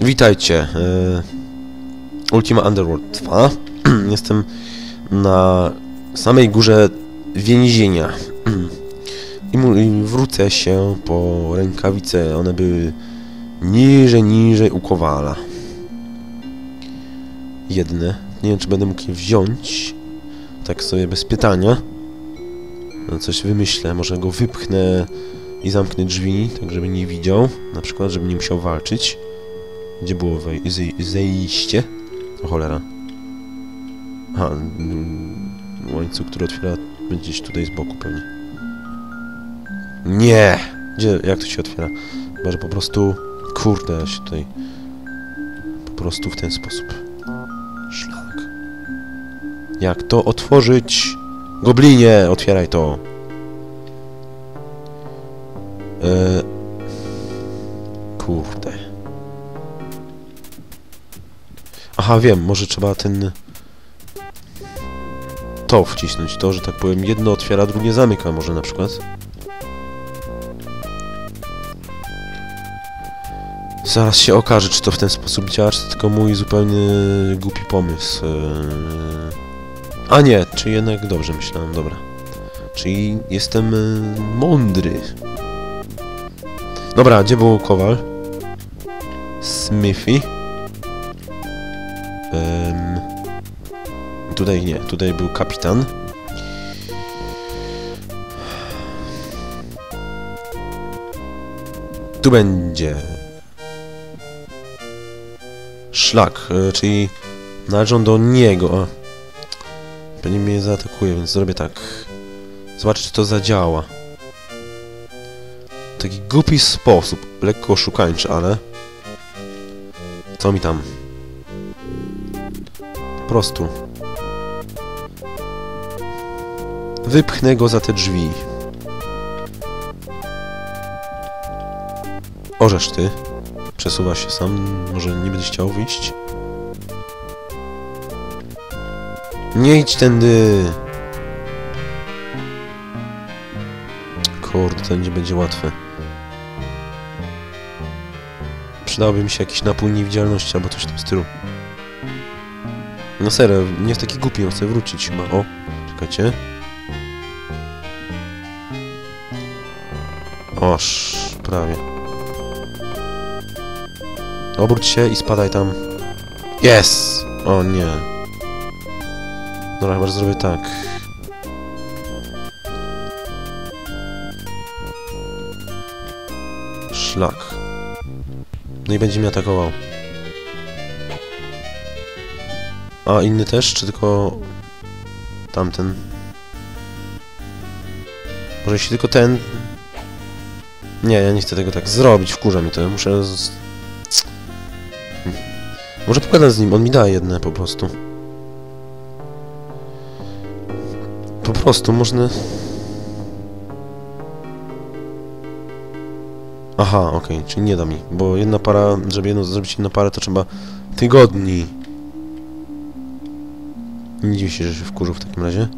Witajcie. e, Ultima Underworld 2. Jestem na samej górze więzienia. I, wrócę się po rękawice. One były niżej, niżej u Kowala. Jedne. Nie wiem, czy będę mógł je wziąć. Tak sobie bez pytania. No, coś wymyślę. Może go wypchnę i zamknę drzwi, tak żeby nie widział. Na przykład, żeby nie musiał walczyć. Gdzie było zejście? O cholera. Aha, mm, łańcuch, który otwiera będzie gdzieś tutaj z boku pewnie. Nie! Gdzie, jak to się otwiera? Chyba, że po prostu... Kurde, ja się tutaj... Po prostu w ten sposób. Szlak. Jak to otworzyć? Goblinie, otwieraj to! Eee... Kurde. Aha, wiem, może trzeba ten... To wcisnąć, to, że tak powiem, jedno otwiera, drugie zamyka może na przykład. Zaraz się okaże, czy to w ten sposób działa, czy to tylko mój zupełnie głupi pomysł. Eee... A nie, czy jednak dobrze myślałem, dobra. Czyli jestem e, mądry. Dobra, gdzie był Kowal? Smithy. Tutaj nie, tutaj był kapitan. Tu będzie... Szlak, e, czyli należą do niego. Pewnie mnie zaatakuje, więc zrobię tak. Zobaczę, czy to zadziała. Taki głupi sposób, lekko oszukańczy, ale... Co mi tam? Po prostu. Wypchnę go za te drzwi. Orzesz ty. Przesuwa się sam. Może nie będziesz chciał wyjść? Nie idź tędy! Kurde, to nie będzie łatwe. Przydałby mi się jakiś napój niewidzialności albo coś w tym stylu. No serio, nie jest taki głupi, on chce wrócić chyba. O, czekajcie. Oż, prawie. Obróć się i spadaj tam. Jest! O nie. Dobra, chyba zrobię tak. Szlak. No i będzie mnie atakował. A inny też, czy tylko tamten? Może jeśli tylko ten... Nie, ja nie chcę tego tak zrobić, wkurza mi to, muszę... Z... Może pogadam z nim, on mi da jedne po prostu. Po prostu można... Aha, okej, czyli nie da mi, bo jedna para, żeby jedno zrobić jedną parę, to trzeba tygodni. Nie dziwię się, że się wkurzył w takim razie.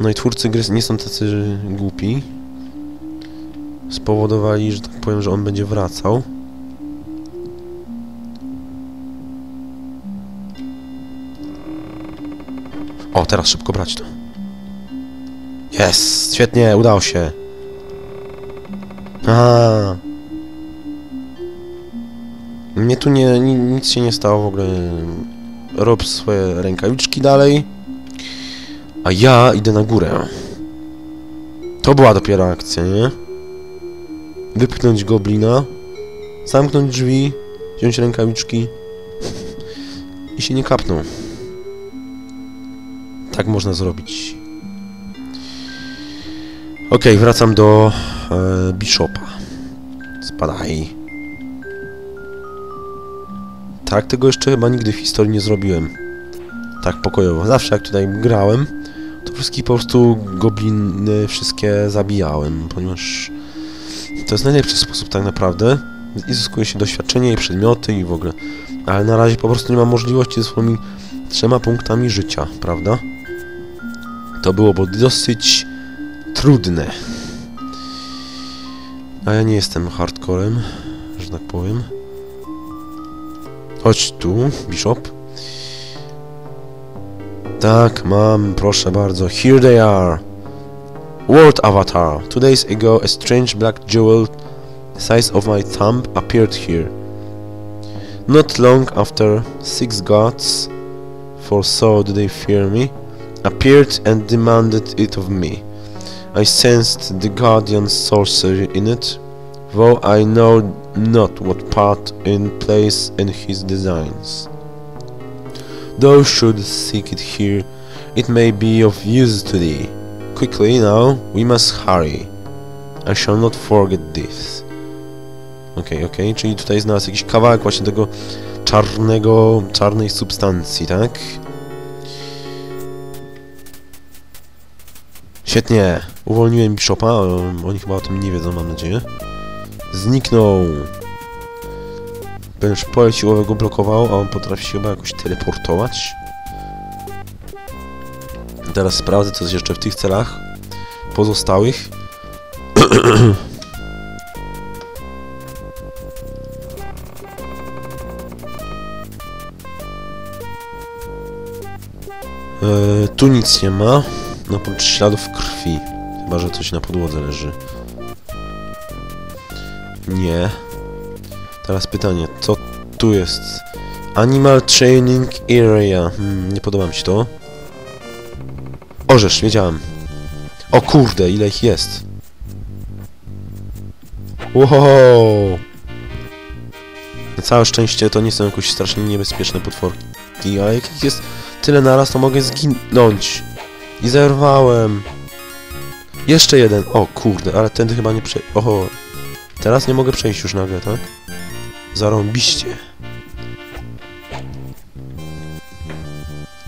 No i twórcy gry nie są tacy głupi. Spowodowali, że tak powiem, że on będzie wracał. O, teraz szybko brać to. Jest! Świetnie, udało się. A. Mnie tu nie, ni, nic się nie stało w ogóle. Rob swoje rękawiczki dalej. A ja idę na górę. To była dopiero akcja, nie? Wypchnąć goblina. Zamknąć drzwi. Wziąć rękawiczki. I się nie kapną. Tak można zrobić. Okej, wracam do e, Bishopa. Spadaj. Tak, tego jeszcze chyba nigdy w historii nie zrobiłem. Tak pokojowo. Zawsze jak tutaj grałem, to wszystkich po prostu gobliny wszystkie zabijałem, ponieważ to jest najlepszy sposób tak naprawdę. I zyskuje się doświadczenie i przedmioty i w ogóle. Ale na razie po prostu nie mam możliwości ze swoimi trzema punktami życia, prawda? To byłoby dosyć trudne. A ja nie jestem hardcorem, że tak powiem. Chodź tu, Bishop. Tak, mam, proszę bardzo. Here they are. World Avatar. Two days ago, a strange black jewel the size of my thumb appeared here. Not long after, six gods, for so do they fear me, appeared and demanded it of me. I sensed the guardian sorcery in it, though I know not what part in place in his designs. Thou should seek it here, it may be of use to thee. Quickly now, we must hurry. I shall not forget this. Okej, okej, czyli tutaj znalazł jakiś kawałek właśnie tego czarnego, czarnej substancji, tak? Świetnie, uwolniłem Bishopa, oni chyba o tym nie wiedzą, mam nadzieję. Zniknął. Będziesz pole siłowe go blokował, a on potrafi się chyba jakoś teleportować. Teraz sprawdzę, co jest jeszcze w tych celach pozostałych. Eee, tu nic nie ma, no oprócz śladów krwi. Chyba, że coś na podłodze leży. Nie. Teraz pytanie, co tu jest? Animal Training Area. Hmm, nie podoba mi się to. Orzesz, wiedziałem. O kurde, ile ich jest. Wow. Na całe szczęście to nie są jakoś strasznie niebezpieczne potworki, ale jak ich jest tyle naraz, to mogę zginąć. I zerwałem. Jeszcze jeden. O kurde, ale tędy chyba nie prze... Oho. Teraz nie mogę przejść już nagle, tak? Zarąbiście.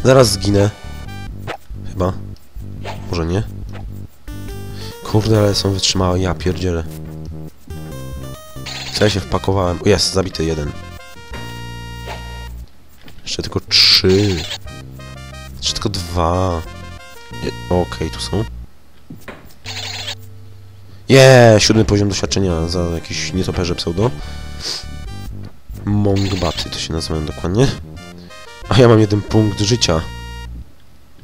Zaraz zginę. Chyba. Może nie? Kurde, ale są wytrzymałe. Ja pierdzielę. Co ja się wpakowałem? O, jest, zabity jeden. Jeszcze tylko trzy. Jeszcze tylko dwa. Okej, tu są. Jeee, siódmy poziom doświadczenia za jakieś nietoperze pseudo. Mongbaty to się nazywają dokładnie. A ja mam jeden punkt życia.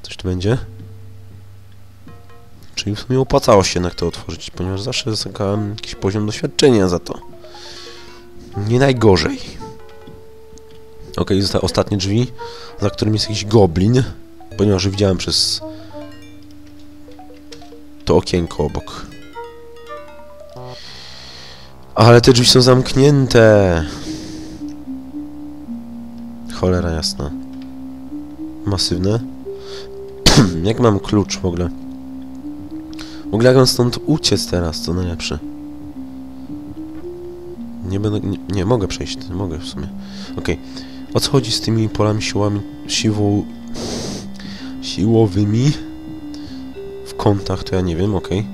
Coś tu będzie? Czyli w sumie opłacało się jednak to otworzyć, ponieważ zawsze zyskałem jakiś poziom doświadczenia za to. Nie najgorzej. Okej, zostały ostatnie drzwi, za którym jest jakiś goblin, ponieważ widziałem przez to okienko obok. Ale te drzwi są zamknięte. Cholera jasna. Masywne. jak mam klucz w ogóle? Mam stąd uciec teraz, co najlepsze. Nie będę... Nie, nie mogę przejść, mogę w sumie. Okej. O co chodzi z tymi polami siłami... siłą... siłowymi? W kątach, to ja nie wiem, okej.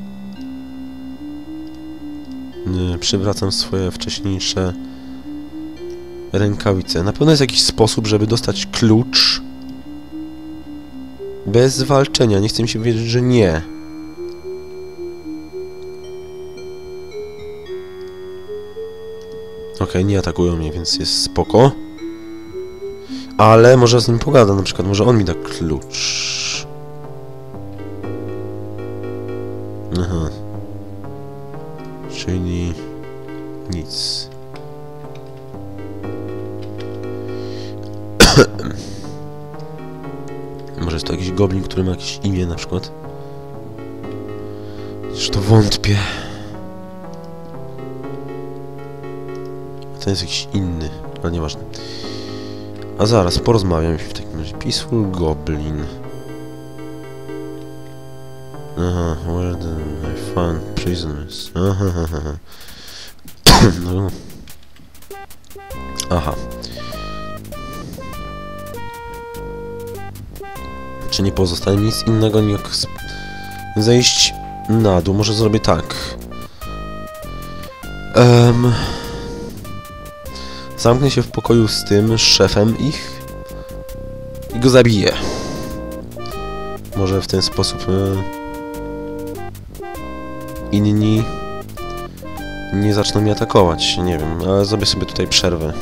Nie, Przywracam swoje wcześniejsze rękawice. Na pewno jest jakiś sposób, żeby dostać klucz bez walczenia. Nie chcę mi się wierzyć, że nie. Okej, nie atakują mnie, więc jest spoko. Ale może z nim pogadam, na przykład może on mi da klucz. Aha. Czyli nic. Może jest to jakiś goblin, który ma jakieś imię na przykład? Chociaż to wątpię. Ten jest jakiś inny, ale nieważne. A zaraz, porozmawiam w takim razie. Peaceful Goblin. Aha, where the I found prisoners. Aha, aha, aha. no. Aha. Czy nie pozostaje nic innego jak zejść na dół? Może zrobię tak. Um, zamknę się w pokoju z tym szefem ich i go zabiję. Może w ten sposób e, inni nie zaczną mnie atakować. Nie wiem, ale zrobię sobie tutaj przerwę.